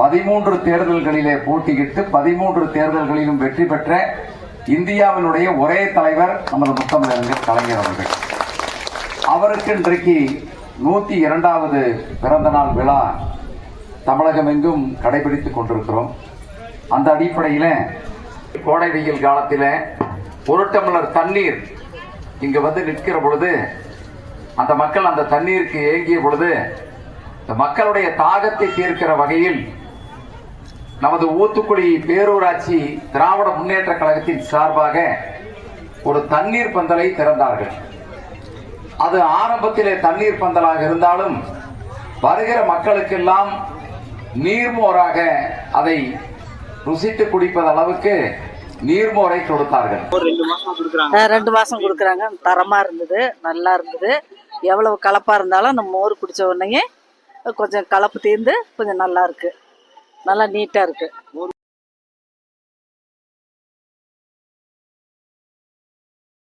பதிமூன்று தேர்தல்களிலே போட்டியிட்டு பதிமூன்று தேர்தல்களிலும் வெற்றி பெற்ற இந்தியாவினுடைய ஒரே தலைவர் நமது முத்தமிழறிஞர் கலைஞர் அவர்கள். அவருக்கு இன்றைக்கு நூத்தி இரண்டாவது பிறந்த நாள் விழா தமிழகம் எங்கும் கடைபிடித்துக் கொண்டிருக்கிறோம். அந்த அடிப்படையில் கோடை வெயில் காலத்தில் ஒரு டம்ளர் தண்ணீர் இங்கே வந்து நிற்கிற பொழுது அந்த மக்கள் அந்த தண்ணீருக்கு ஏங்கிய பொழுது இந்த மக்களுடைய தாகத்தை தீர்க்கிற வகையில் நமது ஊத்துக்குடி பேரூராட்சி திராவிட முன்னேற்ற கழகத்தின் சார்பாக ஒரு தண்ணீர் பந்தலை திறந்தார்கள். அது ஆரம்பத்திலே தண்ணீர் பந்தலாக இருந்தாலும் வருகிற மக்களுக்கெல்லாம் நீர்மோராக அதை ருசித்து குடிப்பது அளவுக்கு நீர்மோரை கொடுத்தார்கள். ஒரு ரெண்டு மாசம் கொடுக்குறாங்க. ஆ, ரெண்டு மாதம் கொடுக்குறாங்க. தரமாக இருந்தது நல்லா இருந்தது. எவ்வளவு கலப்பாக இருந்தாலும் அந்த மோர் குடித்த உடனேயே கொஞ்சம் கலப்பு தீர்ந்து கொஞ்சம் நல்லா இருக்கு. நல்லா நீட்டாக இருக்குது